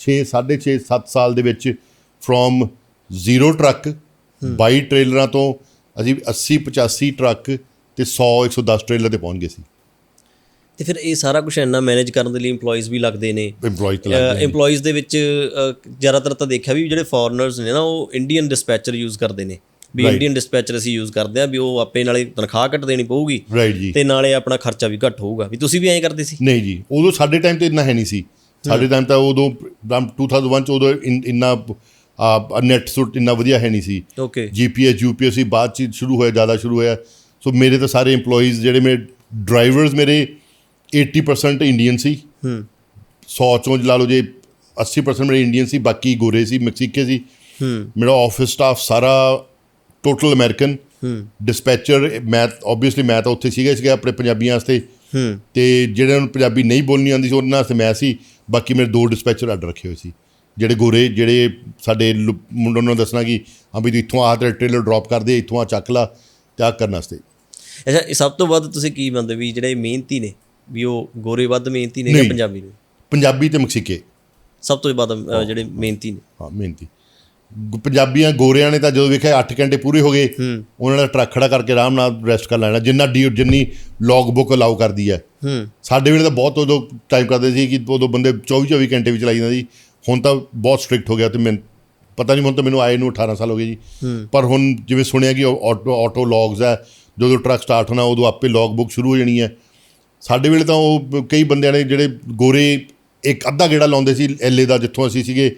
6 6.5 7 ਸਾਲ ਦੇ ਵਿੱਚ ਫਰੋਮ ਜ਼ੀਰੋ ਟਰੱਕ 22 ਟ੍ਰੇਲਰਾਂ ਤੋਂ ਅਸੀਂ 80 85 ਟਰੱਕ ਤੇ 100 110 ਟ੍ਰੇਲਰ ਤੇ ਪਹੁੰਚ ਗਏ ਸੀ। ਤੇ ਫਿਰ ਇਹ ਸਾਰਾ ਕੁਝ ਇੰਨਾ ਮੈਨੇਜ ਕਰਨ ਦੇ ਲਈ EMPLOYEES ਵੀ ਲੱਗਦੇ ਨੇ। EMPLOYEES ਦੇ ਵਿੱਚ ਜ਼ਿਆਦਾਤਰ ਤਾਂ ਦੇਖਿਆ ਵੀ ਜਿਹੜੇ ਫੋਰਨਰਸ ਨੇ ਨਾ ਉਹ ਇੰਡੀਅਨ ਡਿਸਪੈਚਰ ਯੂਜ਼ ਕਰਦੇ ਨੇ। ਵੀ ਇੰਡੀਅਨ ਡਿਸਪੈਚਰ ਅਸੀਂ ਯੂਜ਼ ਕਰਦੇ ਆ ਵੀ ਉਹ ਆਪੇ ਨਾਲੇ ਤਨਖਾਹ ਘੱਟ ਦੇਣੀ ਪਊਗੀ ਤੇ ਨਾਲੇ ਆਪਣਾ ਖਰਚਾ ਵੀ ਘੱਟ ਹੋਊਗਾ। ਵੀ ਤੁਸੀਂ ਵੀ ਐਂ ਕਰਦੇ ਸੀ? ਨਹੀਂ ਜੀ ਉਦੋਂ ਸਾਡੇ ਟਾਈਮ ਤੇ ਇੰਨਾ ਹੈ ਨਹੀਂ ਸੀ। ਸਾਡੇ ਟਾਈਮ ਤਾਂ ਉਦੋਂ ਅਮ 2001 ਚ ਉਦੋਂ ਇਨ- ਇੰਨਾ ਨੈਟ ਸੁੱਟ ਇੰਨਾ ਵਧੀਆ ਹੈ ਨਹੀਂ ਸੀ। ਓਕੇ ਜੀਪੀਐਸ ਯੂਪੀਐਸ ਸੀ ਬਾਅਦ ਚ ਸ਼ੁਰੂ ਹੋਇਆ ਜ਼ਿਆਦਾ ਸ਼ੁਰੂ ਹੋਇਆ। ਸੋ ਮੇਰੇ ਤਾਂ ਸਾਰੇ EMPLOYEES ਜਿਹੜੇ ਮੇਰੇ ਡਰਾਈਵਰਸ ਮੇਰੇ 80% ਇੰਡੀਅਨ ਸੀ। ਹੂੰ। 100 ਚੋਂ ਲਾ ਲਓ ਜੇ 80% ਮੇਰੇ ਇੰਡੀਅਨ ਸੀ ਬਾਕੀ ਗੋਰੇ ਸੀ ਮੈਕਸੀਕੇ ਸੀ। ਹੂੰ। ਮੇਰਾ ਆਫਿਸ ਸਟਾਫ ਸਾਰਾ ਟੋਟਲ ਅਮਰੀਕਨ ਹੂੰ। ਡਿਸਪੈਚਰ ਮੈਂ ਆਬਵੀਅਸਲੀ ਮੈਂ ਤਾਂ ਉੱਥੇ ਸੀਗਾ ਹੀ ਸੀਗਾ ਆਪਣੇ ਪੰਜਾਬੀਆਂ ਵਾਸਤੇ। ਹੂੰ ਤੇ ਜਿਹੜਿਆਂ ਨੂੰ ਪੰਜਾਬੀ ਨਹੀਂ ਬੋਲਣੀ ਆਉਂਦੀ ਸੀ ਉਹਨਾਂ ਵਾਸਤੇ ਮੈਂ ਸੀ। ਬਾਕੀ ਮੇਰੇ ਦੋ ਡਿਸਪੈਚਰ ਅੱਡ ਰੱਖੇ ਹੋਏ ਸੀ। ਜਿਹੜੇ ਗੋਰੇ ਜਿਹੜੇ ਸਾਡੇ ਮੁੰਡਿਆਂ ਨੂੰ ਦੱਸਣਾ ਕਿ ਹਾਂ ਵੀ ਇੱਥੋਂ ਆਹ ਤੇ ਟ੍ਰੇਲਰ ਡ੍ਰੌਪ ਕਰ ਦੇ ਇੱਥੋਂ ਆ ਚੱਕ ਲਾ ਤੇ ਆ ਕਰਨ ਵਾਸਤੇ। ਅੱਛਾ ਇਹ ਸਭ ਤੋਂ ਵੱਧ ਤੁਸੀਂ ਕੀ ਮੰਨਦੇ ਵੀ ਜਿਹੜੇ ਮਿਹਨਤੀ ਨੇ ਵੀ ਉਹ ਗੋਰੇ ਵੱਧ ਮਿਹਨਤੀ ਨੇ ਨਹੀਂ। ਪੰਜਾਬੀ ਨੇ? ਪੰਜਾਬੀ ਤੇ ਮੈਕਸੀਕੇ। ਸਭ ਤੋਂ ਵੱਧ ਜਿਹੜੇ ਮਿਹਨਤੀ ਨੇ। ਹਾਂ ਮਿਹਨਤੀ। ਗ- ਪੰਜਾਬੀਆਂ ਗੋਰਿਆਂ ਨੇ ਤਾਂ ਜਦੋਂ ਵੇਖਿਆ 8 ਘੰਟੇ ਪੂਰੇ ਹੋ ਗਏ ਉਹਨਾਂ ਨੇ ਟਰੱਕ ਖੜਾ ਕਰਕੇ ਆਰਾਮ ਨਾਲ ਰੈਸਟ ਕਰ ਲੈਣਾ ਜਿੰਨਾ ਡੀ ਜਿੰਨੀ ਲੌਗ ਬੁੱਕ ਅਲਾਉ ਕਰਦੀ ਹੈ। ਹੂੰ। ਸਾਡੇ ਵੇਲੇ ਤਾਂ ਬਹੁਤ ਉਦੋਂ ਟਾਈਮ ਕਰਦੇ ਸੀ ਕਿ ਉਦੋਂ ਬੰਦੇ 24 24 ਘੰਟੇ ਵੀ ਚਲਾਈ ਜਾਂਦੇ ਸੀ। ਹੁਣ ਤਾਂ ਬਹੁਤ ਸਟ੍ਰਿਕਟ ਹੋ ਗਿਆ ਤੇ ਮੈਂ ਪਤਾ ਨਹੀਂ ਹੁਣ ਤਾਂ ਮੈਨੂੰ ਆਏ ਨੂੰ 18 ਸਾਲ ਹੋ ਗਏ ਜੀ। ਪਰ ਹੁਣ ਜਿਵੇਂ ਸੁਣਿਆ ਕਿ ਆਟੋ ਆਟੋ ਲੌਗਸ ਹੈ ਜਦੋਂ ਟਰੱਕ ਸਟਾਰਟ ਹੋਣਾ ਉਦੋਂ ਆਪੇ ਲੌਗ ਬੁੱਕ ਸ਼ੁਰੂ ਹੋ ਜਾਣੀ ਹੈ। ਸਾਡੇ ਵੇਲੇ ਤਾਂ ਉਹ ਕਈ ਬੰਦਿਆਂ ਨੇ ਜਿਹੜੇ ਗੋਰੇ ਇੱਕ ਅੱਧਾ ਗੇੜਾ ਲਾਉਂਦੇ ਸੀ ਐਲਏ ਦਾ ਜਿੱਥੋਂ ਅਸੀਂ ਸੀਗੇ।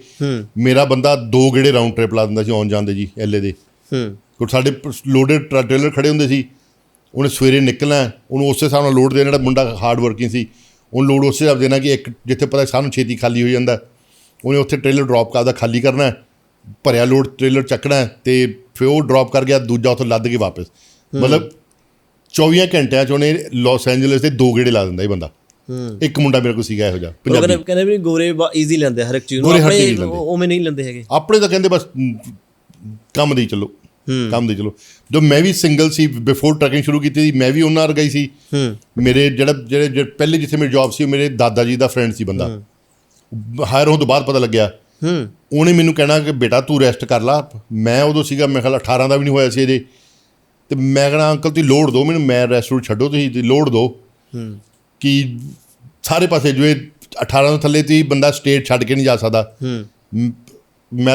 ਮੇਰਾ ਬੰਦਾ ਦੋ ਗੇੜੇ ਰਾਉਂਡ ਟ੍ਰਿਪ ਲਾ ਦਿੰਦਾ ਸੀ ਆਉਣ ਜਾਂਦੇ ਜੀ ਐਲਏ ਦੇ। ਹੂੰ। ਕਿਉਂਕਿ ਸਾਡੇ ਲੋਡਡ ਟ੍ਰੇਲਰ ਖੜੇ ਹੁੰਦੇ ਸੀ। ਉਹਨੇ ਸਵੇਰੇ ਨਿਕਲਣਾ ਉਹਨੂੰ ਉਸੇ ਹਿਸਾਬ ਨਾਲ ਲੋਡ ਦੇਣਾ ਜਿਹੜਾ ਮੁੰਡਾ ਹਾਰਡ ਵਰਕਿੰਗ ਸੀ। ਉਹਨੂੰ ਲੋਡ ਉਸੇ ਹਿਸਾਬ ਦੇਣਾ ਕਿ ਇੱਕ ਜਿੱਥੇ ਪਤਾ ਸਾਨੂੰ ਛੇਤੀ ਖਾਲੀ ਹੋ ਜਾਂਦਾ। ਉਹਨੇ ਉੱਥੇ ਟ੍ਰੇਲਰ ਡ੍ਰੌਪ ਕਰਦਾ ਖਾਲੀ ਕਰਨਾ ਭਰਿਆ ਲੋਡ ਟ੍ਰੇਲਰ ਚੱਕਣਾ ਤੇ ਫਿਰ ਉਹ ਡ੍ਰੌਪ ਕਰ ਗਿਆ ਦੂਜਾ ਉੱਥੋਂ ਲੱਦ ਕੇ ਵਾਪਸ। ਮਤਲਬ 24 ਘੰਟਿਆਂ ਚ ਉਹਨੇ ਲਾਸ ਐਂਜਲਸ ਦੇ ਦੋ ਗੇੜੇ ਲਾ ਦਿੰਦਾ ਇਹ ਬੰਦਾ। ਇੱਕ ਮੁੰਡਾ ਮੇਰੇ ਕੋਲ ਸੀਗਾ ਇਹੋ ਜਿਹਾ ਪੰਜਾਬੀ ਕਹਿੰਦੇ ਕਹਿੰਦੇ ਵੀ ਗੋਰੇ ਈਜ਼ੀ ਲੈਂਦੇ ਹਰ ਇੱਕ ਚੀਜ਼ ਨੂੰ। ਆਪਣੇ। ਉਵੇਂ ਨਹੀਂ ਲੈਂਦੇ ਹੈਗੇ। ਆਪਣੇ ਤਾਂ ਕਹਿੰਦੇ ਬਸ ਕੰਮ ਦੇ ਚੱਲੋ ਕੰਮ ਦੇ ਚਲੋ। ਜਦੋਂ ਮੈਂ ਵੀ ਸਿੰਗਲ ਸੀ ਬਿਫੋਰ ਟਰਕਿੰਗ ਸ਼ੁਰੂ ਕੀਤੀ ਸੀ ਮੈਂ ਵੀ ਉਹਨਾਂ ਵਰਗਾ ਹੀ ਸੀ। ਮੇਰੇ ਜਿਹੜਾ ਜਿਹੜੇ ਪਹਿਲੇ ਜਿੱਥੇ ਮੇਰੀ ਜੌਬ ਸੀ ਉਹ ਮੇਰੇ ਦਾਦਾ ਜੀ ਦਾ ਫਰੈਂਡ ਸੀ ਬੰਦਾ। ਹਾਇਰ ਹੋਣ ਤੋਂ ਬਾਅਦ ਪਤਾ ਲੱਗਿਆ। ਉਹਨੇ ਮੈਨੂੰ ਕਹਿਣਾ ਕਿ ਬੇਟਾ ਤੂੰ ਰੈਸਟ ਕਰ ਲਾ। ਮੈਂ ਉਦੋਂ ਸੀਗਾ ਮੈਂ ਖਿਆਲ 18 ਦਾ ਵੀ ਨਹੀਂ ਹੋਇਆ ਸੀ ਅਜੇ ਤੇ ਮੈਂ ਕਹਿਣਾ ਅੰਕਲ ਤੁਸੀਂ ਲੋਡ ਦਿਓ ਮੈਨੂੰ ਮੈਂ ਰੈਸਟ ਰੂਟ ਛੱਡੋ ਤੁਸੀਂ ਲੋਡ ਦਿਓ। ਕਿ ਸਾਰੇ ਪਾਸੇ ਜਿਵੇਂ 18 ਤੋਂ ਥੱਲੇ ਤੁਸੀਂ ਬੰਦਾ ਸਟੇਟ ਛੱਡ ਕੇ ਨਹੀਂ ਜਾ ਸਕਦਾ। ਹੂੰ। ਮ-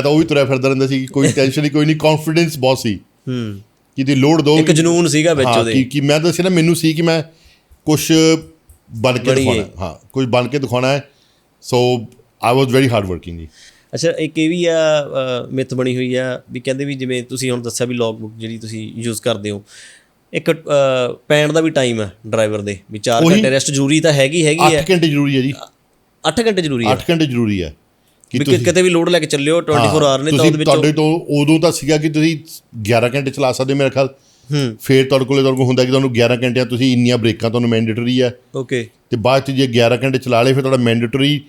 ਤਾਂ ਉਹ ਵੀ ਤੁਰਿਆ ਫਿਰਦਾ ਰਹਿੰਦਾ ਸੀ ਕੋਈ ਟੈਨਸ਼ਨ ਹੀ ਕੋਈ ਨਹੀਂ ਕੌਨਫੀਡੈਂਸ ਬਹੁਤ ਸੀ। ਹੂੰ। ਕਿ ਤੇ ਲੋਡ ਦੋ ਇੱਕ ਜਨੂਨ ਸੀਗਾ ਵਿੱਚ ਉਹਦੇ। ਕਿ ਕਿ ਮੈਂ ਤਾਂ ਸੀ ਨਾ ਮੈਨੂੰ ਸੀ ਕਿ ਮੈਂ ਕੁਝ ਬਣ ਕੇ। ਦਿਖਾਉਣਾ। ਹੈ। ਹਾਂ ਕੁਝ ਬਣ ਕੇ ਦਿਖਾਉਣਾ ਹੈ। So I was very hard working ਜੀ। ਅੱਛਾ ਇੱਕ ਇਹ ਵੀ ਆ ਮਿੱਥ ਬਣੀ ਹੋਈ ਆ ਵੀ ਕਹਿੰਦੇ ਵੀ ਜਿਵੇਂ ਤੁਸੀਂ ਹੁਣ ਦੱਸਿਆ ਵੀ ਲੌਗ ਬੁੱਕ ਜਿਹੜੀ ਤੁਸੀਂ ਯੂਜ਼ ਕਰਦੇ ਹੋ ਇੱਕ ਪੈਣ ਦਾ ਵੀ ਟਾਈਮ ਹੈ ਡਰਾਈਵਰ ਦੇ ਵੀ 4 ਉਹੀ। ਘੰਟੇ ਰੈਸਟ ਜ਼ਰੂਰੀ ਤਾਂ ਹੈਗੀ ਹੈਗੀ 8 ਹੈ। ਘੰਟੇ ਜ਼ਰੂਰੀ ਹੈ ਜੀ। 8 ਘੰਟੇ ਜ਼ਰੂਰੀ ਹੈ। 8 ਘੰਟੇ ਜ਼ਰੂਰੀ ਹੈ ਕਿ ਕਿ- ਕਿਤੇ ਵੀ ਲੋਡ ਲੈ ਕੇ ਚੱਲਿਓ 24 ਆਵਰ ਨੇ ਤਾਂ ਤੁਸੀਂ ਉਹਦੇ ਤੁਹਾਡੇ ਵਿੱਚ ਤੋਂ ਉਦੋਂ ਤਾਂ ਸੀਗਾ ਕਿ ਤੁਸੀਂ 11 ਘੰਟੇ ਚਲਾ ਸਕਦੇ ਮੇਰੇ ਖਿਆਲ। ਹੂੰ। ਫੇਰ ਤੁਹਾਡੇ ਕੋਲੇ ਤੁਹਾਡੇ ਕੋਲ ਹੁੰਦਾ ਕਿ ਤੁਹਾਨੂੰ 11 ਘੰਟਿਆਂ ਤੁਸੀਂ ਇੰਨੀਆਂ ਬ੍ਰੇਕਾਂ ਤੁਹਾਨੂੰ ਮੈਂਡੇਟਰੀ ਹੈ। ਓਕੇ ਤੇ ਬਾਅਦ ਚ ਜੇ 11 ਘੰਟੇ ਚਲਾ ਲਏ ਫਿਰ ਤੁਹਾਡਾ ਮੈਂਡੇਟਰੀ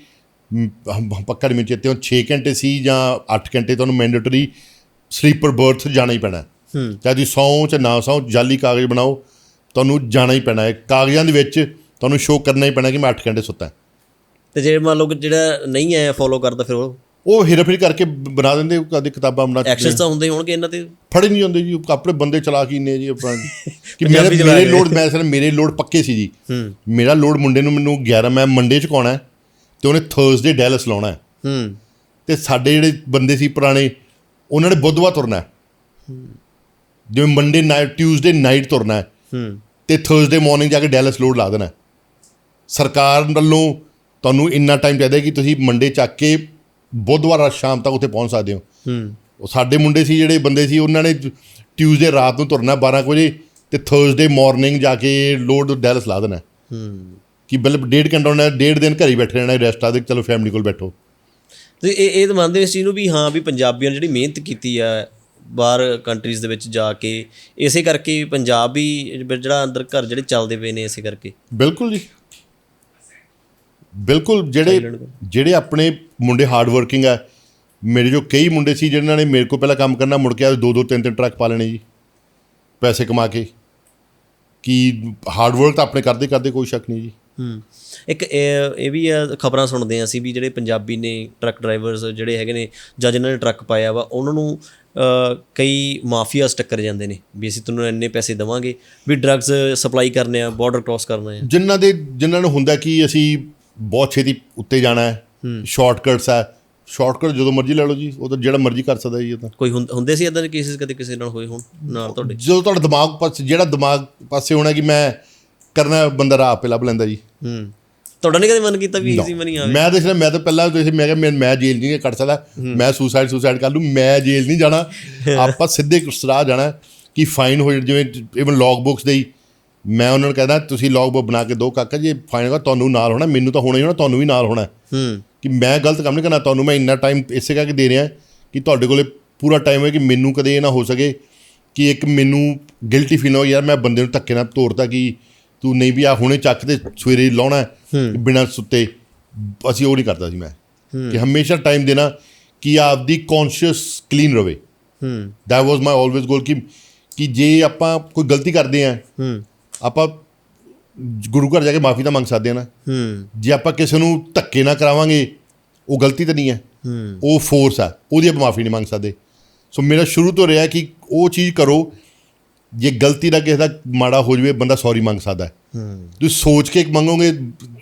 ਪੱਕਾ ਨਹੀਂ ਚੇਤੇ ਹੁਣ 6 ਘੰਟੇ ਸੀ ਜਾਂ 8 ਘੰਟੇ ਤੁਹਾਨੂੰ ਮੈਂਡੇਟਰੀ ਸਲੀਪਰ ਬਰਥ ਜਾਣਾ ਹੀ ਪੈਣਾ। ਚਾਹੇ ਤੁਸੀਂ ਸੌਂ ਚ ਨਾ ਸੌਂ ਜਾਲੀ ਕਾਗਜ਼ ਬਣਾਓ ਤੁਹਾਨੂੰ ਜਾਣਾ ਹੀ ਪੈਣਾ ਹੈ। ਕਾਗਜ਼ਾਂ ਦੇ ਵਿੱਚ ਤੁਹਾਨੂੰ ਸ਼ੋਅ ਕਰਨਾ ਹੀ ਪੈਣਾ ਕਿ ਮੈਂ 8 ਘੰਟੇ ਸੁੱਤਾ ਤੇ ਜੇ ਮੰਨ ਲਓ ਕਿ ਜਿਹੜਾ ਨਹੀਂ ਹੈ ਫੋਲੋ ਕਰਦਾ ਫਿਰ ਉਹ? ਉਹ ਹੇਰਾਫੇਰੀ ਕਰਕੇ ਬਣਾ ਦਿੰਦੇ ਕਦੇ ਕਿਤਾਬਾਂ ਬਣਾ ਐਕਸ਼ਨਸ ਤਾਂ ਹੁੰਦੇ ਹੋਣਗੇ ਇਹਨਾਂ ਤੇ। ਫੜੇ ਨਹੀਂ ਜਾਂਦੇ ਜੀ ਆਪਣੇ ਬੰਦੇ ਚਲਾ ਕੀ ਨੇ ਜੀ ਕਿ ਮੇਰੇ ਮੇਰੇ। ਲੋਡ ਮੈਂ ਸਰ ਮੇਰੇ ਲੋਡ ਪੱਕੇ ਸੀ ਜੀ। ਹੂੰ। ਮੇਰਾ ਲੋਡ ਮੁੰਡੇ ਨੂੰ ਮੈਨੂੰ 11 ਮੈਂ ਮੰਡੇ ਚ ਕਾਉਣਾ ਹੈ ਤੇ ਉਹਨੇ ਥਰਸਡੇ ਡੈਲਸ ਲਾਉਣਾ ਹੈ। ਹੂੰ। ਤੇ ਸਾਡੇ ਜਿਹੜੇ ਬੰਦੇ ਸੀ ਪੁਰਾਣੇ ਉਹਨਾਂ ਨੇ ਬੁੱਧਵਾਰ ਤੁਰਨਾ ਹੈ। ਜਿਵੇਂ ਮੰਡੇ ਨਾਈਟ ਟਿਊਜ਼ਡੇ ਨਾਈਟ ਤੁਰਨਾ ਹੈ ਹੂੰ। ਤੇ ਥਰਸਡੇ ਮਾਰਨਿੰਗ ਜਾ ਕੇ ਡੈਲਸ ਲੋਡ ਲਾ ਦੇਣਾ। ਸਰਕਾਰ ਵੱਲੋਂ ਤੁਹਾਨੂੰ ਇੰਨਾ ਟਾਈਮ ਚਾਹੀਦਾ ਕਿ ਤੁਸੀਂ ਮੰਡੇ ਚੱਕ ਕੇ ਬੁੱਧਵਾਰ ਰਾਤ ਸ਼ਾਮ ਤੱਕ ਉੱਥੇ ਪਹੁੰਚ ਸਕਦੇ ਹੋ। ਹੂੰ। ਉਹ ਸਾਡੇ ਮੁੰਡੇ ਸੀ ਜਿਹੜੇ ਬੰਦੇ ਸੀ ਉਹਨਾਂ ਨੇ ਟਿਊਜ਼ਡੇ ਰਾਤ ਨੂੰ ਤੁਰਨਾ 12 ਕੁ ਵਜੇ ਤੇ ਥਰਸਡੇ ਮਾਰਨਿੰਗ ਜਾ ਕੇ ਲੋਡ ਡੈਲਸ ਲਾ ਦੇਣਾ ਹੈ। ਕਿ ਮਤਲਬ ਡੇਢ ਘੰਟਾ ਨੇ ਡੇਢ ਦਿਨ ਘਰੇ ਹੀ ਬੈਠੇ ਰਹਿਣਾ ਰੈਸਟ ਆ ਦੇ ਚਲੋ ਫੈਮਿਲੀ ਕੋਲ ਬੈਠੋ। ਤੇ ਇਹ ਇਹ ਤਾਂ ਮੰਨਦੇ ਇਸ ਚੀਜ਼ ਨੂੰ ਵੀ ਹਾਂ ਵੀ ਪੰਜਾਬੀਆਂ ਨੇ ਜਿਹੜੀ ਮਿਹਨਤ ਕੀਤੀ ਆ ਬਾਹਰ ਕੰਟਰੀਜ਼ ਦੇ ਵਿੱਚ ਜਾ ਕੇ ਇਸੇ ਕਰਕੇ ਪੰਜਾਬ ਵੀ ਜਿਹੜਾ ਅੰਦਰ ਘਰ ਜਿਹੜੇ ਚੱਲਦੇ ਪਏ ਨੇ ਇਸੇ ਕਰਕੇ। ਬਿਲਕੁਲ ਜੀ। ਬਿਲਕੁਲ ਜਿਹੜੇ ਜਿਹੜੇ ਆਪਣੇ ਮੁੰਡੇ ਹਾਰਡ ਵਰਕਿੰਗ ਆ ਮੇਰੇ ਜੋ ਕਈ ਮੁੰਡੇ ਸੀ ਜਿਨ੍ਹਾਂ ਨੇ ਮੇਰੇ ਕੋਲ ਪਹਿਲਾਂ ਕੰਮ ਕਰਨਾ ਮੁੜ ਕੇ ਆ ਦੋ ਦੋ ਤਿੰਨ ਤਿੰਨ ਟਰੱਕ ਪਾ ਲੈਣੇ ਜੀ ਪੈਸੇ ਕਮਾ ਕੇ। ਕਿ ਹਾਰਡ ਵਰਕ ਤਾਂ ਆਪਣੇ ਕਰਦੇ ਕਰਦੇ ਕੋਈ ਸ਼ੱਕ ਨਹੀਂ ਜੀ। ਹੂੰ। ਇੱਕ ਇਹ ਵੀ ਆ ਖਬਰਾਂ ਸੁਣਦੇ ਆ ਅਸੀਂ ਵੀ ਜਿਹੜੇ ਪੰਜਾਬੀ ਨੇ ਟਰੱਕ ਡਰਾਈਵਰਸ ਜਿਹੜੇ ਹੈਗੇ ਨੇ ਜਾਂ ਜਿਨ੍ਹਾਂ ਨੇ ਟਰੱਕ ਪਾਇਆ ਵਾ ਉਹਨਾਂ ਨੂੰ ਕਈ ਮਾਫੀਆਸ ਟੱਕਰ ਜਾਂਦੇ ਨੇ ਵੀ ਅਸੀਂ ਤੁਹਾਨੂੰ ਇੰਨੇ ਪੈਸੇ ਦੇਵਾਂਗੇ ਵੀ ਡਰੱਗਸ ਸਪਲਾਈ ਕਰਨੇ ਆ ਬਾਰਡਰ ਕ੍ਰਾਸ ਕਰਨਾ ਆ। ਜਿਨ੍ਹਾਂ ਦੇ ਜਿਨ੍ਹਾਂ ਨੂੰ ਹੁੰਦਾ ਕਿ ਅਸੀਂ ਬਹੁਤ ਛੇਤੀ ਉੱਤੇ ਜਾਣਾ ਹੈ ਸ਼ਾਰਟਕਟਸ ਹੈ ਸ਼ਾਰਟਕਟ ਜਦੋਂ ਮਰਜ਼ੀ ਲੈ ਲਓ ਜੀ ਉਹ ਤਾਂ ਜਿਹੜਾ ਮਰਜ਼ੀ ਕਰ ਸਕਦਾ ਜੀ ਇਹ ਤਾਂ। ਕੋਈ ਹੁੰਦੇ ਸੀ ਇਦਾਂ ਦੇ ਕੇਸਿਸ ਕਦੇ ਕਿਸੇ ਨਾਲ ਹੋਏ ਹੋਣ ਨਾਲ ਤੁਹਾਡੇ? ਜਦੋਂ ਤੁਹਾਡਾ ਦਿਮਾਗ ਪਾਸੇ ਜਿਹੜਾ ਦਿਮਾਗ ਪਾਸੇ ਹੋਣਾ ਕਿ ਮੈਂ ਕਰਨਾ ਬੰਦਾ ਰਾਹ ਆਪੇ ਲੱਭ ਲੈਂਦਾ ਜੀ। ਹੂੰ। ਤੁਹਾਡਾ ਨਹੀਂ ਕਦੇ ਮਨ ਕੀਤਾ ਵੀ ਈਜ਼ੀ ਮਨੀ ਆਵੇ? ਮੈਂ ਲਈ ਮੈਂ ਤਾਂ ਪਹਿਲਾਂ ਤੁਸੀਂ ਮੈਂ ਕਿਹਾ ਮੈਂ ਜੇਲ੍ਹ ਨਹੀਂ ਕੱਟ ਸਕਦਾ। ਮੈਂ ਸੁਸਾਈਡ ਸੁਸਾਈਡ ਕਰ ਲੂੰ ਮੈਂ ਜੇਲ੍ਹ ਨਹੀਂ ਜਾਣਾ। ਆਪਾਂ ਸਿੱਧੇ ਸਰਾਹ ਜਾਣਾ ਕਿ ਫਾਈਨ ਹੋ ਜਿਵੇਂ ਇਵਨ ਲੌਗ ਬੁੱਕਸ ਦੇ ਹੀ। ਮੈਂ ਉਹਨਾਂ ਨੂੰ ਕਹਿੰਦਾ ਤੁਸੀਂ ਲੌਗ ਬੁੱਕ ਬਣਾ ਕੇ ਦਿਓ ਕਾਕਾ ਜੇ ਫਾਈਨ ਹੋਗਾ ਤੁਹਾਨੂੰ ਨਾਲ ਹੋਣਾ ਮੈਨੂੰ ਤਾਂ ਹੋਣਾ ਹੀ ਹੋਣਾ ਤੁਹਾਨੂੰ ਵੀ ਨਾਲ ਹੋਣਾ। ਹੂੰ। ਕਿ ਮੈਂ ਗਲਤ ਕੰਮ ਨਹੀਂ ਕਰਨਾ ਤੁਹਾਨੂੰ ਮੈਂ ਇੰਨਾ ਟਾਈਮ ਇਸੇ ਕਰਕੇ ਦੇ ਰਿਹਾ ਕਿ ਤੁਹਾਡੇ ਕੋਲੇ ਪੂਰਾ ਟਾਈਮ ਹੈ ਕਿ ਮੈਨੂੰ ਕਦੇ ਇਹ ਨਾ ਹੋ ਸਕੇ ਕਿ ਇੱਕ ਮੈਨੂੰ ਗਿਲਟੀ ਫੀਲ ਹੋ ਯਾਰ ਮੈਂ ਬੰਦੇ ਨੂੰ ਧੱਕੇ ਨਾਲ ਤੋੜਤਾ ਕਿ ਤੂੰ ਨਹੀਂ ਵੀ ਆ ਹੁਣੇ ਚੱਕ ਤੇ ਸਵੇਰੇ ਲਾਉਣਾ ਬਿਨਾਂ ਸੁੱਤੇ। ਅਸੀਂ ਉਹ ਨਹੀਂ ਕਰਦਾ ਸੀ ਮੈਂ। ਕਿ ਹਮੇਸ਼ਾ ਟਾਈਮ ਦੇਣਾ ਕਿ ਆਪਦੀ ਕੌਨਸ਼ੀਅਸ ਕਲੀਨ ਰਵੇ। ਹੂੰ। That was my always goal ਕਿ ਕਿ ਜੇ ਆਪਾਂ ਕੋਈ ਗਲਤੀ ਕਰਦੇ ਆ ਹੂੰ। ਆਪਾਂ ਗੁਰੂ ਘਰ ਜਾ ਕੇ ਮਾਫੀ ਤਾਂ ਮੰਗ ਸਕਦੇ ਆ ਨਾ। ਹੂੰ। ਜੇ ਆਪਾਂ ਕਿਸੇ ਨੂੰ ਧੱਕੇ ਨਾ ਕਰਾਵਾਂਗੇ ਉਹ ਗਲਤੀ ਤਾਂ ਨਹੀਂ ਹੈ। ਹੂੰ। ਉਹ ਫੋਰਸ ਆ ਉਹਦੀ ਆਪਾਂ ਮਾਫੀ ਨਹੀਂ ਮੰਗ ਸਕਦੇ। ਸੋ ਮੇਰਾ ਸ਼ੁਰੂ ਤੋਂ ਰਿਹਾ ਕਿ ਉਹ ਚੀਜ਼ ਕਰੋ ਜੇ ਗਲਤੀ ਦਾ ਕਿਸੇ ਦਾ ਮਾੜਾ ਹੋ ਜਵੇ ਬੰਦਾ ਸੌਰੀ ਮੰਗ ਸਕਦਾ ਹੈ। ਤੁਸੀਂ ਸੋਚ ਕੇ ਮੰਗੋਗੇ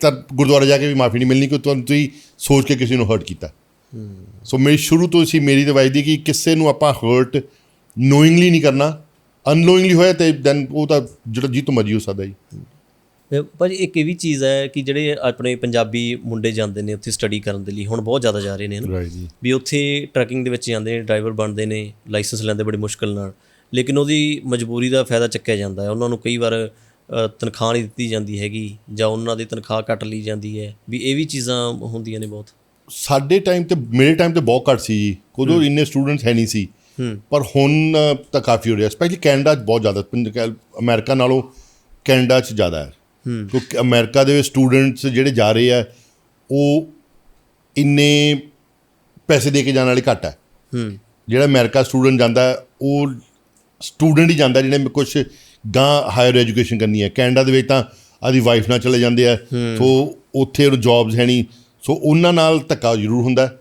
ਤਾਂ ਗੁਰਦੁਆਰੇ ਜਾ ਕੇ ਵੀ ਮਾਫੀ ਨਹੀਂ ਮਿਲਣੀ ਕਿ ਤੁਹਾਨੂੰ ਤੁਸੀਂ ਸੋਚ ਕੇ ਕਿਸੇ ਨੂੰ ਹਰਟ ਕੀਤਾ। ਸੋ ਮੇਰੀ ਸ਼ੁਰੂ ਤੋਂ ਸੀ ਮੇਰੀ ਤਾਂ ਦੀ ਕਿ ਕਿਸੇ ਨੂੰ ਆਪਾਂ ਹਰਟ ਨੋਇੰਗਲੀ ਨਹੀਂ ਕਰਨਾ। ਅਨਨੋਇੰਗਲੀ ਹੋਇਆ ਤੇ ਦੈਨ ਉਹ ਤਾਂ ਜਿਹੜਾ ਜੀ ਤੋਂ ਮਰਜ਼ੀ ਹੋ ਸਕਦਾ ਜੀ। ਭਾਜੀ ਇੱਕ ਇਹ ਵੀ ਚੀਜ਼ ਹੈ ਕਿ ਜਿਹੜੇ ਆਪਣੇ ਪੰਜਾਬੀ ਮੁੰਡੇ ਜਾਂਦੇ ਨੇ ਉੱਥੇ ਸਟੱਡੀ ਕਰਨ ਦੇ ਲਈ ਹੁਣ ਬਹੁਤ ਜ਼ਿਆਦਾ ਜਾ ਰਹੇ ਨੇ ਵੀ ਉੱਥੇ ਟਰੱਕਿੰਗ ਦੇ ਵਿੱਚ ਜਾਂਦੇ ਨੇ ਡਰਾਈਵਰ ਬਣਦੇ ਨੇ ਲਾਇਸੈਂਸ ਲੈਂਦੇ ਬੜੀ ਮੁਸ਼ਕਲ ਨਾਲ। ਲੇਕਿਨ ਉਹਦੀ ਮਜਬੂਰੀ ਦਾ ਫਾਇਦਾ ਚੱਕਿਆ ਜਾਂਦਾ ਹੈ। ਉਹਨਾਂ ਨੂੰ ਕਈ ਵਾਰ ਤਨਖਾਹ ਨਹੀਂ ਦਿੱਤੀ ਜਾਂਦੀ ਹੈਗੀ ਜਾਂ ਉਹਨਾਂ ਦੀ ਤਨਖਾਹ ਕੱਟ ਲਈ ਜਾਂਦੀ ਹੈ। ਵੀ ਇਹ ਵੀ ਚੀਜ਼ਾਂ ਹੁੰਦੀਆਂ ਨੇ ਬਹੁਤ। ਸਾਡੇ ਟਾਈਮ ਤੇ ਮੇਰੇ ਟਾਈਮ ਤੇ ਬਹੁਤ ਘੱਟ ਸੀ ਜੀ। ਉਦੋਂ ਇੰਨੇ ਸਟੂਡੈਂਟਸ ਹੈ ਨਹੀਂ ਸੀ। ਪਰ ਹੁਣ ਤਾਂ ਕਾਫੀ ਹੋ ਰਿਹਾ। ਸਪੈਸ਼ਲੀ ਕੈਨੇਡਾ 'ਚ ਬਹੁਤ ਜ਼ਿਆਦਾ। ਅਮਰੀਕਾ ਨਾਲੋਂ ਕੈਨੇਡਾ 'ਚ ਜ਼ਿਆਦਾ ਹੈ। ਕਿਉਂਕਿ ਅਮਰੀਕਾ ਦੇ ਵਿੱਚ ਸਟੂਡੈਂਟਸ ਜਿਹੜੇ ਜਾ ਰਹੇ ਆ ਉਹ ਇੰਨੇ ਪੈਸੇ ਦੇ ਕੇ ਜਾਣ ਵਾਲੇ ਘੱਟ ਹੈ। ਜਿਹੜਾ ਅਮਰੀਕਾ ਸਟੂਡੈਂਟ ਜਾਂਦਾ ਉਹ ਸਟੂਡੈਂਟ ਹੀ ਜਾਂਦਾ ਜਿਹਨੇ ਕੁਝ ਗਾਂ ਹਾਇਰ ਐਜੂਕੇਸ਼ਨ ਕਰਨੀ ਹੈ। ਕੈਨੇਡਾ ਦੇ ਵਿੱਚ ਤਾਂ ਆਦੀ ਵਾਈਫ ਨਾਲ ਚਲੇ ਜਾਂਦੇ ਆ। ਸੋ ਉੱਥੇ ਉਹ ਜੌਬਸ ਹੈ ਨਹੀਂ ਸੋ ਉਹਨਾਂ ਨਾਲ ਧੱਕਾ ਜ਼ਰੂਰ ਹੁੰਦਾ।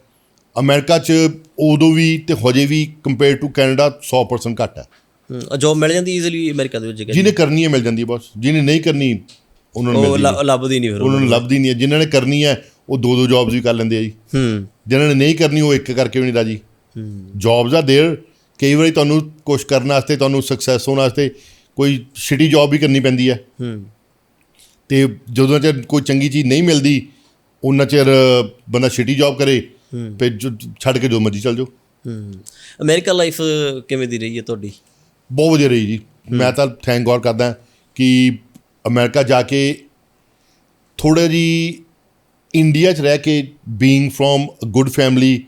ਅਮਰੀਕਾ 'ਚ ਉਦੋਂ ਵੀ ਤੇ ਹਜੇ ਵੀ ਕੰਪੇਅਰ ਟੂ ਕੈਨੇਡਾ 100% ਘੱਟ ਹੈ। ਜੋਬ ਮਿਲ ਜਾਂਦੀ ਈਜ਼ੀਲੀ ਅਮਰੀਕਾ ਦੇ ਵਿੱਚ ਜਿਹਨੇ ਕਰਨੀ ਹੈ ਮਿਲ ਜਾਂਦੀ ਹੈ ਬਸ। ਜਿਹਨੇ ਨਹੀਂ ਕਰਨੀ ਉਹਨਾਂ ਨੂੰ ਉਹ ਮਿਲਦੀ ਲੱਭ- ਲੱਭਦੀ ਨਹੀਂ ਫਿਰ ਉਹ। ਉਹਨਾਂ ਨੂੰ ਲੱਭਦੀ ਨਹੀਂ ਹੈ। ਜਿਨ੍ਹਾਂ ਨੇ ਕਰਨੀ ਹੈ ਉਹ ਦੋ ਦੋ ਜੌਬਸ ਵੀ ਕਰ ਲੈਂਦੇ ਆ ਜੀ। ਹੂੰ। ਜਿਨ੍ਹਾਂ ਨੇ ਨਹੀਂ ਕਰਨੀ ਉਹ ਇੱਕ ਕਰਕੇ ਵੀ ਨਹੀਂ ਰਾਜੀ। ਹੂੰ। ਜੌਬਸ ਆ ਦੇਰ। ਕਈ ਵਾਰੀ ਤੁਹਾਨੂੰ ਕੁਝ ਕਰਨ ਵਾਸਤੇ ਤੁਹਾਨੂੰ ਸਕਸੈਸ ਹੋਣ ਵਾਸਤੇ ਕੋਈ ਸ਼ਿਟੀ ਜੌਬ ਵੀ ਕਰਨੀ ਪੈਂਦੀ ਹੈ। ਹੂੰ। ਤੇ ਜਦੋਂ ਚਿਰ ਕੋਈ ਚੰਗੀ ਚੀਜ਼ ਨਹੀਂ ਮਿਲਦੀ ਉਹਨਾਂ ਚਿਰ ਬੰਦਾ ਸ਼ਿਟੀ ਜੌਬ ਕਰੇ ਜੋ- ਛੱਡ ਕੇ ਜੋ ਮਰਜ਼ੀ ਚੱਲ ਜਾਓ। ਹੂੰ। ਅਮਰੀਕਾ ਲਾਈਫ ਕਿਵੇਂ ਦੀ ਰਹੀ ਹੈ ਤੁਹਾਡੀ? ਬਹੁਤ ਵਧੀਆ ਰਹੀ ਜੀ। ਮੈਂ ਤਾਂ ਥੈਂਕ ਗੋਡ ਕਰਦਾ ਕਿ ਅਮਰੀਕਾ ਜਾ ਕੇ ਥੋੜਾ ਜੀ ਇੰਡੀਆ 'ਚ ਰਹਿ ਕੇ being from a good family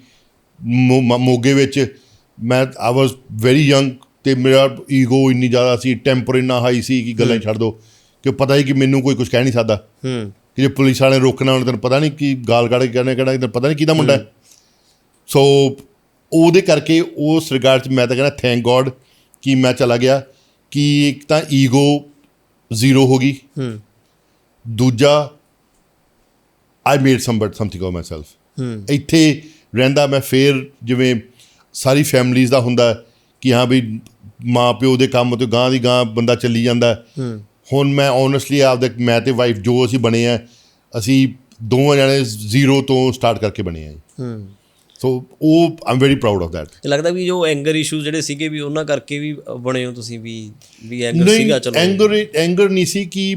ਮੋਗੇ ਵਿੱਚ ਮੈਂ ਆਈ ਵਾਸ ਵੈਰੀ ਯੰਗ ਤੇ ਮੇਰਾ ਈਗੋ ਇੰਨੀ ਜ਼ਿਆਦਾ ਸੀ ਟੈਂਪਰ ਇੰਨਾ ਹਾਈ ਸੀ ਕਿ ਗੱਲਾਂ ਛੱਡ ਦੋ ਕਿ ਪਤਾ ਹੀ ਕਿ ਮੈਨੂੰ ਕੋਈ ਕੁਝ ਕਹਿ ਨਹੀਂ ਸਕਦਾ। ਹੂੰ। ਕਿ ਜੇ ਪੁਲਿਸ ਵਾਲੇ ਰੋਕਣਾ ਉਹਨੇ ਤੈਨੂੰ ਪਤਾ ਨਹੀਂ ਕਿ ਗਾਲ ਕੱਢ ਕੇ ਕਹਿਣਾ ਕਿਹੜਾ ਤੈਨੂੰ ਪਤਾ ਨਹੀਂ ਕਿਹਦਾ ਮੁੰਡਾ ਹੈ। ਸੋ ਉਹਦੇ ਕਰਕੇ ਉਸ ਰਿਗਾਰਡ 'ਚ ਮੈਂ ਤਾਂ ਕਹਿੰਦਾ ਥੈਂਕ ਗੋਡ ਕਿ ਮੈਂ ਚਲਾ ਗਿਆ ਕਿ ਇੱਕ ਤਾਂ ਈਗੋ ਜ਼ੀਰੋ ਹੋ ਗਈ। ਹੂੰ। ਦੂਜਾ ਆਈ ਮੇਡ ਸਮਬਟ ਸਮਥਿੰਗ ਆਫ ਮਾਈਸੈਲਫ ਹੂੰ। ਇੱਥੇ ਰਹਿੰਦਾ ਮੈਂ ਫੇਰ ਜਿਵੇਂ ਸਾਰੀ ਫੈਮਲੀਜ਼ ਦਾ ਹੁੰਦਾ ਕਿ ਹਾਂ ਵੀ ਮਾਂ ਪਿਓ ਦੇ ਕੰਮ ਤੋਂ ਗਾਂ ਦੀ ਗਾਂ ਬੰਦਾ ਚੱਲੀ ਜਾਂਦਾ ਹੂੰ। ਹੁਣ ਮੈਂ ਓਨੈਸਟਲੀ ਆਪਦੇ ਮੈਂ ਤੇ ਵਾਈਫ ਜੋ ਅਸੀਂ ਬਣੇ ਆ ਅਸੀਂ ਦੋਵਾਂ ਜਣੇ ਜ਼ੀਰੋ ਤੋਂ ਸਟਾਰਟ ਕਰਕੇ ਬਣੇ ਆ ਹੂੰ। So uh I'm very proud of that ਇਹ ਲੱਗਦਾ ਵੀ ਜੋ ਐਂਗਰ ਇਸ਼ੂ ਜਿਹੜੇ ਸੀਗੇ ਵੀ ਉਹਨਾਂ ਕਰਕੇ ਵੀ ਬਣੇ ਹੋ ਤੁਸੀਂ ਵੀ ਵੀ ਐਂਗਰ ਸੀਗਾ ਚਲੋ। ਐਂਗਰ ਐਂਗਰ ਨਹੀਂ ਸੀ ਕਿ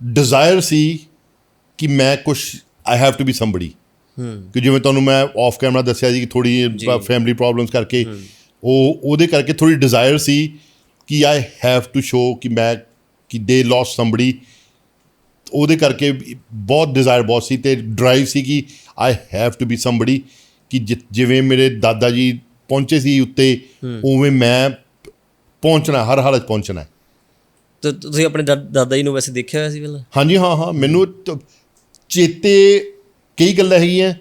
ਡਿਜ਼ਾਇਰ ਸੀ ਕਿ ਮੈਂ ਕੁਝ I have to be somebody ਕਿ ਜਿਵੇਂ ਤੁਹਾਨੂੰ ਮੈਂ ਆਫ ਕੈਮਰਾ ਦੱਸਿਆ ਸੀ ਕਿ ਥੋੜੀ ਫੈਮਿਲੀ ਪ੍ਰੋਬਲਮਸ ਕਰਕੇ ਉਹ ਉਹਦੇ ਕਰਕੇ ਥੋੜੀ ਡਿਜ਼ਾਇਰ ਸੀ ਕਿ ਆਈ ਹੈਵ ਟੂ ਸ਼ੋ ਕਿ ਮੈਂ ਕਿ ਦੇ ਲੋਸ ਸਮਬਡੀ ਉਹਦੇ ਕਰਕੇ ਬਹੁਤ ਡਿਜ਼ਾਇਰ ਬਹੁਤ ਸੀ ਤੇ ਡਰਾਈਵ ਸੀ ਕਿ I have to be somebody ਕਿ ਜਿਵੇਂ ਮੇਰੇ ਦਾਦਾ ਜੀ ਪਹੁੰਚੇ ਸੀ ਉੱਤੇ ਉਵੇਂ ਮੈਂ ਪਹੁੰਚਣਾ ਹਰ ਹਾਲਤ ਪਹੁੰਚਣਾ। ਤੇ ਤੁਸੀਂ ਆਪਣੇ ਦਾਦਾ ਜੀ ਨੂੰ ਵੈਸੇ ਦੇਖਿਆ ਹੋਇਆ ਸੀ ਪਹਿਲਾਂ? ਹਾਂਜੀ ਹਾਂ ਹਾਂ ਮੈਨੂੰ ਚੇਤੇ ਕਈ ਗੱਲਾਂ ਹੈਗੀਆਂ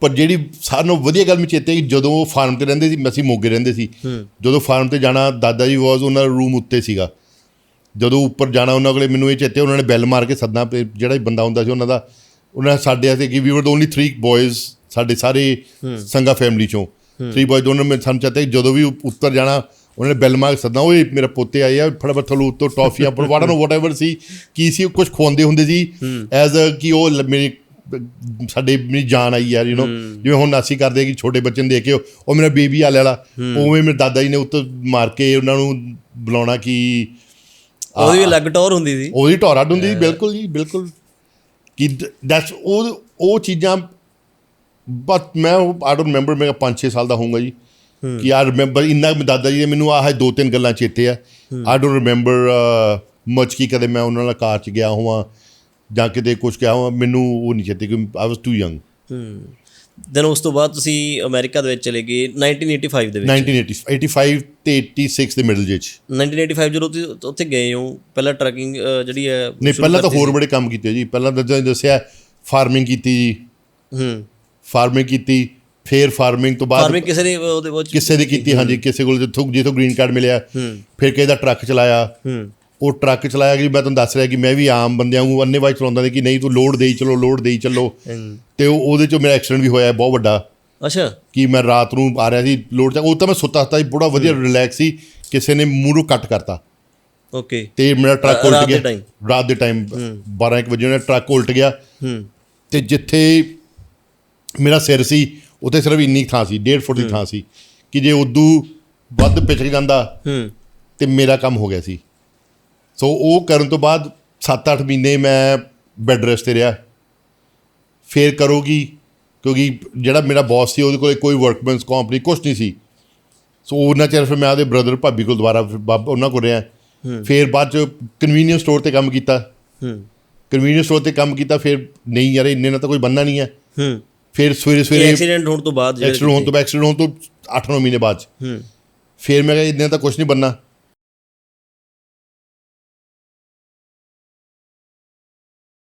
ਪਰ ਜਿਹੜੀ ਨਾਲੋਂ ਵਧੀਆ ਗੱਲ ਮੈਨੂੰ ਚੇਤੇ ਹੈ ਕਿ ਜਦੋਂ ਉਹ ਫਾਰਮ ਤੇ ਰਹਿੰਦੇ ਸੀ ਅਸੀਂ ਮੋਗੇ ਰਹਿੰਦੇ ਸੀ। ਜਦੋਂ ਫਾਰਮ ਤੇ ਜਾਣਾ ਦਾਦਾ ਜੀ ਵਾਸ ਉਹਨਾਂ ਦਾ ਰੂਮ ਉੱਤੇ ਸੀਗਾ। ਜਦੋਂ ਉੱਪਰ ਜਾਣਾ ਉਹਨਾਂ ਕੋਲੇ ਮੈਨੂੰ ਇਹ ਚੇਤੇ ਉਹਨਾਂ ਨੇ ਬੈਲ ਮਾਰ ਕੇ ਸੱਦਣਾ ਜਿਹੜਾ ਬੰਦਾ ਹੁੰਦਾ ਸੀ ਉਹਨਾਂ ਦਾ ਉਹਨਾਂ ਸਾਡੇ ਆਸੇ ਕਿ ਵੀ ਵਰ ਓਨਲੀ 3 ਬॉयਜ਼ ਸਾਡੇ ਸਾਰੇ ਸੰਗਾ ਫੈਮਿਲੀ ਚੋਂ। 3 ਬॉयਜ਼ ਦੋਨੋਂ ਮੈਂ ਸਾਨੂੰ ਚਾਹਤੇ ਜਦੋਂ ਵੀ ਉ- ਉੱਤਰ ਜਾਣਾ ਉਹਨਾਂ ਨੇ ਬੈਲ ਮਾਰ ਕੇ ਸੱਦਣਾ ਓਏ ਮੇਰਾ ਪੋਤੇ ਆਏ ਆ ਫਟਾਫਟ ਥਲੂ ਉੱਤੋਂ ਟੌਫੀਆਂ ਪਰ ਵਾਟ ਨੋ ਵਾਟਐਵਰ ਸੀ ਕੀ ਸੀ ਕੁਝ ਖਵਾਉਂਦੇ ਹੁੰਦੇ ਸੀ ਐਜ਼ ਅ ਕਿ ਉਹ ਮੇਰੀ ਸਾਡੇ ਮੇਰੀ ਜਾਨ ਆਈ ਯਾਰ ਯੂ نو ਜਿਵੇਂ ਹੁਣ ਅਸੀਂ ਕਰਦੇ ਕਿ ਛੋਟੇ ਬੱਚੇ ਨੂੰ ਦੇਖ ਕੇ ਉਹ ਮੇਰਾ ਬੇਬੀ ਆਲੇ ਵਾਲਾ ਉਵੇਂ ਮੇਰੇ ਦਾਦਾ ਜੀ ਨੇ ਉੱਤੋਂ ਮਾਰ ਕੇ ਉਹਨਾਂ ਨੂੰ ਬੁਲਾਉਣਾ ਕਿ ਉਹਦੀ ਵੀ ਅਲੱਗ ਟੌਰ ਹੁੰਦੀ ਸੀ। ਉਹਦੀ ਟੌਰਾ ਹੁੰਦੀ ਸੀ ਬਿਲਕੁਲ ਜੀ ਬਿਲਕੁਲ। ਕਿ ਦੈਟਸ ਉਹ ਉਹ ਚੀਜ਼ਾਂ ਬਟ ਮੈਂ ਆਈ ਡੋਨਟ ਰਿਮੈਂਬਰ ਮੈਂ 5-6 ਸਾਲ ਦਾ ਹੋਊਂਗਾ ਜੀ। ਕਿ ਆ ਰਿਮੈਂਬਰ ਇੰਨਾ ਦਾਦਾ ਜੀ ਨੇ ਮੈਨੂੰ ਆਹ ਦੋ ਤਿੰਨ ਗੱਲਾਂ ਚੇਤੇ ਆ। ਆਈ ਡੋਨਟ ਰਿਮੈਂਬਰ ਮਚ ਕੀ ਕਦੇ ਮੈਂ ਉਹਨਾਂ ਨਾਲ ਕਾਰ 'ਚ ਗਿਆ ਹੋਵਾਂ। ਜਾਂ ਕਿਤੇ ਕੁਝ ਕਿਹਾ ਹੋਵਾਂ ਮੈਨੂੰ ਉਹ ਨਹੀਂ ਚੇਤੇ ਕਿ ਆਈ ਵਾਸ ਟੂ ਯੰਗ ਹੂੰ। ਦੈਨ ਉਸ ਤੋਂ ਬਾਅਦ ਤੁਸੀਂ ਅਮਰੀਕਾ ਦੇ ਵਿੱਚ ਚਲੇ ਗਏ 1985 ਦੇ ਵਿੱਚ। 1980 85 ਤੇ 86 ਦੇ ਮਿਡਲ ਜੇ 'ਚ। 1985 ਜਦੋਂ ਤੁਸੀਂ ਉੱਥੇ ਗਏ ਹੋ ਪਹਿਲਾਂ ਟਰੱਕਿੰਗ ਜਿਹੜੀ ਹੈ ਨਹੀਂ ਪਹਿਲਾਂ ਤਾਂ ਹੋਰ ਬੜੇ ਕੰਮ ਕੀਤੇ ਜੀ। ਪਹਿਲਾਂ ਤਾਂ ਜਿਵੇਂ ਦੱਸਿਆ ਫਾਰਮਿੰਗ ਕੀਤੀ ਜੀ। ਹੂੰ। ਫਾਰਮਿੰਗ ਕੀਤੀ ਫੇਰ ਫਾਰਮਿੰਗ ਤੋਂ ਬਾਅਦ ਫਾਰਮਿੰਗ ਕਿਸੇ ਨੇ ਉਹਦੇ ਵਿੱਚ ਕਿਸੇ ਦੀ ਕੀਤੀ ਹਾਂਜੀ ਕਿਸੇ ਕੋਲ ਜਿੱਥੋਂ ਜਿੱਥੋਂ ਗ੍ਰੀਨ ਕਾਰਡ ਮਿਲਿਆ। ਫਿਰ ਕਿਸੇ ਦਾ ਟਰੱਕ ਚਲਾਇਆ। ਹੂੰ। ਉਹ ਟਰੱਕ ਚਲਾਇਆ ਕਿ ਮੈਂ ਤੁਹਾਨੂੰ ਦੱਸ ਰਿਹਾ ਕਿ ਮੈਂ ਵੀ ਆਮ ਬੰਦਿਆਂ ਵਾਂਗੂ ਅੰਨੇਵਾਹ ਚਲਾਉਂਦਾ ਸੀ ਕਿ ਨਹੀਂ ਤੂੰ ਲੋਡ ਦੇਈ ਚਲੋ ਲੋਡ ਦੇਈ ਚੱਲੋ। ਤੇ ਉਹ ਉਹਦੇ ਚੋਂ ਮੇਰਾ ਐਕਸੀਡੈਂਟ ਵੀ ਹੋਇਆ ਬਹੁਤ ਵੱਡਾ। ਅੱਛਾ। ਕਿ ਮੈਂ ਰਾਤ ਨੂੰ ਆ ਰਿਹਾ ਸੀ ਲੋਡ ਚੱਕ ਉਹ ਤਾਂ ਮੈਂ ਸੁੱਤਾ ਸੀ ਬੜਾ ਵਧੀਆ ਰਿਲੈਕਸ ਸੀ ਕਿਸੇ ਨੇ ਮੂਹਰੋਂ ਕੱਟ ਕਰਤਾ। ਓਕੇ। ਤੇ ਮੇਰਾ ਟਰੱਕ ਉਲਟ ਗਿਆ? ਰਾਤ ਦੇ ਟਾਈਮ 12 1 ਵਜੇ ਉਹਨੇ ਟਰੱਕ ਉਲਟ ਗਿਆ। ਹੂੰ। ਤੇ ਜਿੱਥੇ ਮੇਰਾ ਸਿਰ ਸੀ ਉੱਥੇ ਸਿਰਫ ਇੰਨੀ ਥਾਂ ਸੀ 1.5 ਫੁੱਟ ਦੀ ਥਾਂ ਸੀ ਕਿ ਜੇ ਉਦੋਂ ਵੱਧ ਪਿਛੜ ਜਾਂਦਾ ਹੂੰ। ਤੇ ਮੇਰਾ ਕੰਮ ਹੋ ਗਿਆ ਸੀ। ਸੋ ਉਹ ਕਰਨ ਤੋਂ ਬਾਅਦ 7-8 ਮਹੀਨੇ ਮੈਂ ਬੈੱਡ ਰੈਸਟ ਤੇ ਰਿਹਾ। ਫੇਰ ਕਰੋਗੀ ਕਿਉਂਕਿ ਜਿਹੜਾ ਮੇਰਾ ਬੌਸ ਸੀ ਉਹਦੇ ਕੋਲੇ ਕੋਈ ਵਰਕਮੈਨਸ ਕੰਪਨੀ ਕੁਛ ਨਹੀਂ ਸੀ। ਸੋ ਉਹਨਾਂ ਚਿਰ ਫਿਰ ਮੈਂ ਉਹਦੇ ਬ੍ਰਦਰ ਭਾਬੀ ਕੋਲ ਦੁਬਾਰਾ ਉਹਨਾਂ ਕੋਲ ਰਿਹਾ। ਫੇਰ ਬਾਅਦ ਚ ਕਨਵੀਨੀਅੰਸ ਸਟੋਰ ਤੇ ਕੰਮ ਕੀਤਾ। ਹੂੰ। ਕਨਵੀਨੀਅੰਸ ਸਟੋਰ ਤੇ ਕੰਮ ਕੀਤਾ ਫਿਰ ਨਹੀਂ ਯਾਰ ਇੰਨੇ ਨਾਲ ਤਾਂ ਕੋਈ ਬੰਦਾ ਨਹੀਂ ਹੈ। ਹੂੰ। ਫਿਰ ਸਵੇਰੇ ਸਵੇਰੇ ਐਕਸੀਡੈਂਟ ਹੋਣ ਤੋਂ ਬਾਅਦ ਜਿਹੜੇ ਐਕਸੀਡੈਂਟ ਹੋਣ ਤੋਂ ਐਕਸੀਡੈਂਟ ਹੋਣ ਤੋਂ 8-9 ਮਹੀਨੇ ਬਾਅਦ ਹੂੰ। ਫਿਰ ਮੈਂ ਕਿਹਾ ਇੰਨੇ ਤਾਂ ਕੁਝ ਨਹੀਂ ਬੰਨਾ